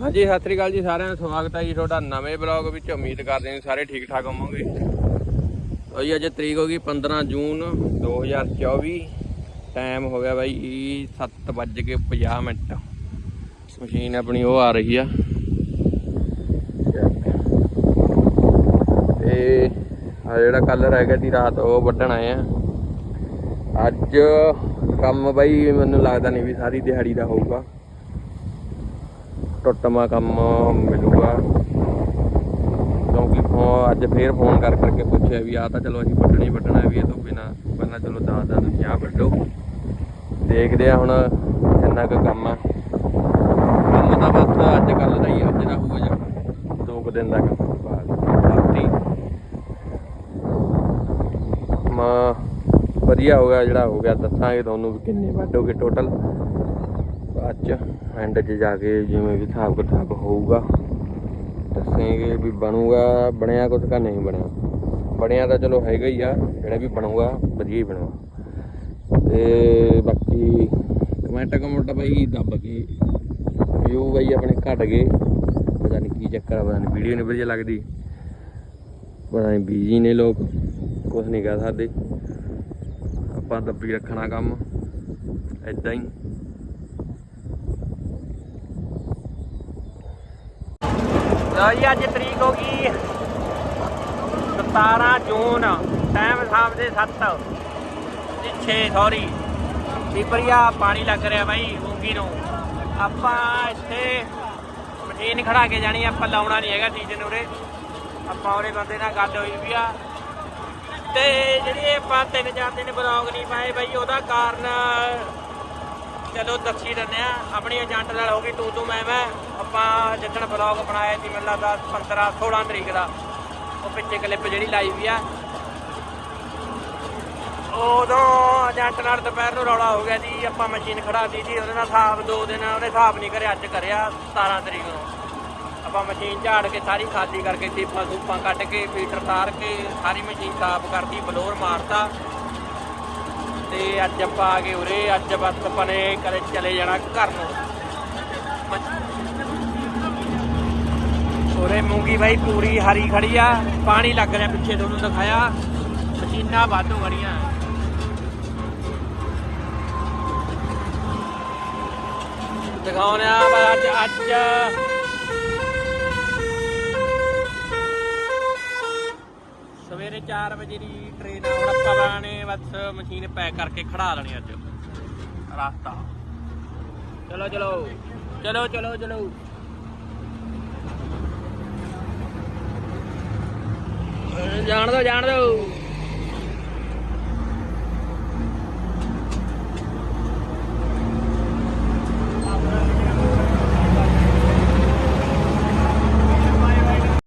ਹਾਂਜੀ, ਸਤਿ ਸ੍ਰੀ ਅਕਾਲ ਜੀ ਸਾਰਿਆਂ ਦਾ। ਸਵਾਗਤ ਹੈ ਜੀ ਤੁਹਾਡਾ ਨਵੇਂ ਬਲੌਗ ਵਿੱਚ। ਉਮੀਦ ਕਰਦੇ ਹਾਂ ਸਾਰੇ ਠੀਕ ਠਾਕ ਹੋਵੋਗੇ। ਤੋ ਜੀ, ਅੱਜ ਤਰੀਕ ਹੋ ਗਈ 15 ਜੂਨ 2024 ਟਾਈਮ ਹੋ ਗਿਆ ਬਾਈ 7:50 ਮਿੰਟ। ਮਸ਼ੀਨ ਆਪਣੀ ਉਹ ਆ ਰਹੀ ਆ। ਤੇ ਆ ਜਿਹੜਾ ਰਹਿ ਗਿਆ ਦੀ ਰਾਤ ਉਹ ਵੱਢਣ ਆਏ ਆ। ਅੱਜ ਕੰਮ ਬਾਈ ਮੈਨੂੰ ਲੱਗਦਾ ਨਹੀਂ ਵੀ ਸਾਰੀ ਦਿਹਾੜੀ ਦਾ ਹੋਊਗਾ। ਟੁੱਟਮਾ ਕੰਮ ਮਿਲੂਗਾ। ਕਿਉਂਕਿ ਫੋ- ਅੱਜ ਫੇਰ ਫੋਨ ਕਰ ਕਰਕੇ ਪੁੱਛਿਆ ਵੀ ਆ ਤਾਂ ਚਲੋ ਅਸੀਂ ਵੱਢਣੀ ਵੱਢਣਾ ਵੀ ਇਹ ਤੋਂ ਬਿਨਾ ਪਹਿਲਾਂ ਚਲੋ ਦੱਸ ਦਾ ਤੁਸੀਂ ਆ ਵੱਢੋ। ਦੇਖਦੇ ਆ ਹੁਣ ਕਿੰਨਾ ਕੁ ਕੰਮ ਆ। ਕੰਮ ਤਾਂ ਬਸ ਅੱਜ ਕੱਲ ਦਾ ਹੀ ਆ, ਅੱਜ ਦਾ ਹੋਊਗਾ ਜਾਂ ਦੋ ਕੁ ਦਿਨ ਦਾ ਕੰਮ ਬਾਅਦ। ਰਾਤੀ ਮਾ ਵਧੀਆ ਹੋ ਗਿਆ ਜਿਹੜਾ ਹੋ ਗਿਆ ਦੱਸਾਂਗੇ ਤੁਹਾਨੂੰ ਵੀ ਕਿੰਨੇ ਵੱਢੋਗੇ ਟੋਟਲ ਬਾਅਦ ਚ ਐਂਡ 'ਚ ਜਾ ਕੇ ਜਿਵੇਂ ਵੀ ਹਿਸਾਬ ਕਿਤਾਬ ਹੋਊਗਾ, ਦੱਸਾਂਗੇ ਵੀ ਬਣੂਗਾ, ਬਣਿਆ ਕੁਝ ਕਾ ਨਹੀਂ ਬਣਿਆ। ਬਣਿਆ ਤਾਂ ਚਲੋ ਹੈਗਾ ਹੀ ਆ, ਜਿਹੜਾ ਵੀ ਬਣੂਗਾ ਵਧੀਆ ਹੀ ਬਣੂਗਾ। ਤੇ ਬਾਕੀ ਕਮੈਂਟ ਕਮੈਂਟ ਭਾਈ ਦੱਬ ਕੇ ਵਿਊ ਬਾਈ ਆਪਣੇ ਘਟ ਗਏ ਪਤਾ ਨਹੀਂ ਕੀ ਚੱਕਰ ਆ, ਪਤਾ ਨਹੀਂ ਵੀਡੀਓ ਨਹੀਂ ਵਧੀਆ ਲੱਗਦੀ। ਪਤਾ ਨਹੀਂ ਬੀਜੀ ਨੇ ਲੋਕ ਕੁਝ ਨਹੀਂ ਕਹਿ ਸਕਦੇ। ਆਪਾਂ ਦੱਬੀ ਰੱਖਣਾ ਕੰਮ ਐਦਾਂ ਹੀ। ਲਓ ਜੀ, ਅੱਜ ਤਰੀਕ ਹੋ ਗਈ 17 ਜੂਨ ਟਾਈਮ ਸ਼ਾਮ ਦੇ 7 ਜੀ 6 ਸੌਰੀ ਟਿਪਰੀਆ ਪਾਣੀ ਲੱਗ ਰਿਹਾ ਬਾਈ, ਮੂੰਗੀ ਨੂੰ। ਆਪਾਂ ਇੱਥੇ ਮਸ਼ੀਨ ਖੜਾ ਕੇ ਜਾਣੀ ਆਪਾਂ ਲਾਉਣਾ ਨਹੀਂ ਹੈਗਾ ਸੀਜ਼ਨ ਉਰੇ। ਆਪਾਂ ਉਹਦੇ ਬੰਦੇ ਨਾਲ ਗੱਲ ਹੋਈ ਵੀ ਆ। ਤੇ ਜਿਹੜੀ ਆਪਾਂ ਤਿੰਨ ਚਾਰ ਦਿਨ ਬਲੌਗ ਨਹੀਂ ਪਾਏ ਬਾਈ, ਉਹਦਾ ਕਾਰਨ ਚਲੋ ਦੱਸੀ ਦਿੰਦੇ ਆ ਆਪਣੀ ਏਜੰਟ ਨਾਲ ਹੋ ਗਈ ਤੂੰ ਤੂੰ ਮੈਂ ਮੈਂ, ਆਪਾਂ ਜਿੱਦਣ ਬਲੌਗ ਬਣਾਇਆ ਸੀ ਮੈਨੂੰ ਲੱਗਦਾ 15 16 ਤਰੀਕ ਦਾ, ਉਹ ਪਿੱਛੇ ਕਲਿੱਪ ਜਿਹੜੀ ਲਾਈ ਵੀ ਆ। ਉਦੋਂ ਏਜੰਟ ਨਾਲ ਦੁਪਹਿਰ ਨੂੰ ਰੌਲਾ ਹੋ ਗਿਆ ਜੀ, ਆਪਾਂ ਮਸ਼ੀਨ ਖੜਾਤੀ ਸੀ, ਉਹਦੇ ਨਾਲ ਹਿਸਾਬ ਦੋ ਦਿਨ ਉਹਨੇ ਹਿਸਾਬ ਨਹੀਂ ਕਰਿਆ, ਅੱਜ ਕਰਿਆ 17 ਤਰੀਕ ਨੂੰ। ਆਪਾਂ ਮਸ਼ੀਨ ਝਾੜ ਕੇ ਸਾਰੀ ਖਾਲੀ ਕਰਕੇ ਟੀਪਾਂ ਸੂਪਾਂ ਕੱਢ ਕੇ ਫੀਟਰ ਤਾਰ ਕੇ, ਸਾਰੀ ਮਸ਼ੀਨ ਸਾਫ਼ ਕਰਤੀ, ਬਲੋਰ ਮਾਰਤਾ। ਤੇ ਅੱਜ ਆਪਾਂ ਆ ਗਏ ਉਰੇ, ਅੱਜ ਬਸ ਆਪਾਂ ਨੇ ਕਦੇ ਚਲੇ ਜਾਣਾ ਘਰ ਨੂੰ। ਉਰੇ ਮੂੰਗੀ ਬਾਈ ਪੂਰੀ ਹਰੀ ਖੜੀ ਆ, ਪਾਣੀ ਲੱਗ ਰਿਹਾ ਪਿੱਛੇ ਤੁਹਾਨੂੰ ਦਿਖਾਇਆ। ਮਸ਼ੀਨਾਂ ਵਾਧੂ ਖੜੀਆਂ। ਦਿਖਾਉਣੇ ਆ ਅੱਜ ਅੱਜ 4 ਵਜੇ ਦੀ ਟ੍ਰੇਨ ਆ। ਹੁਣ ਆਪਾਂ ਨੇ ਬਸ ਮਸ਼ੀਨ ਪੈਕ ਕਰਕੇ ਖੜਾ ਲੈਣੀ ਅੱਜ। ਰਸਤਾ। ਚਲੋ ਚਲੋ। ਚਲੋ ਚਲੋ ਚਲੋ। ਜਾਣ ਦੋ ਜਾਣ ਦੋ।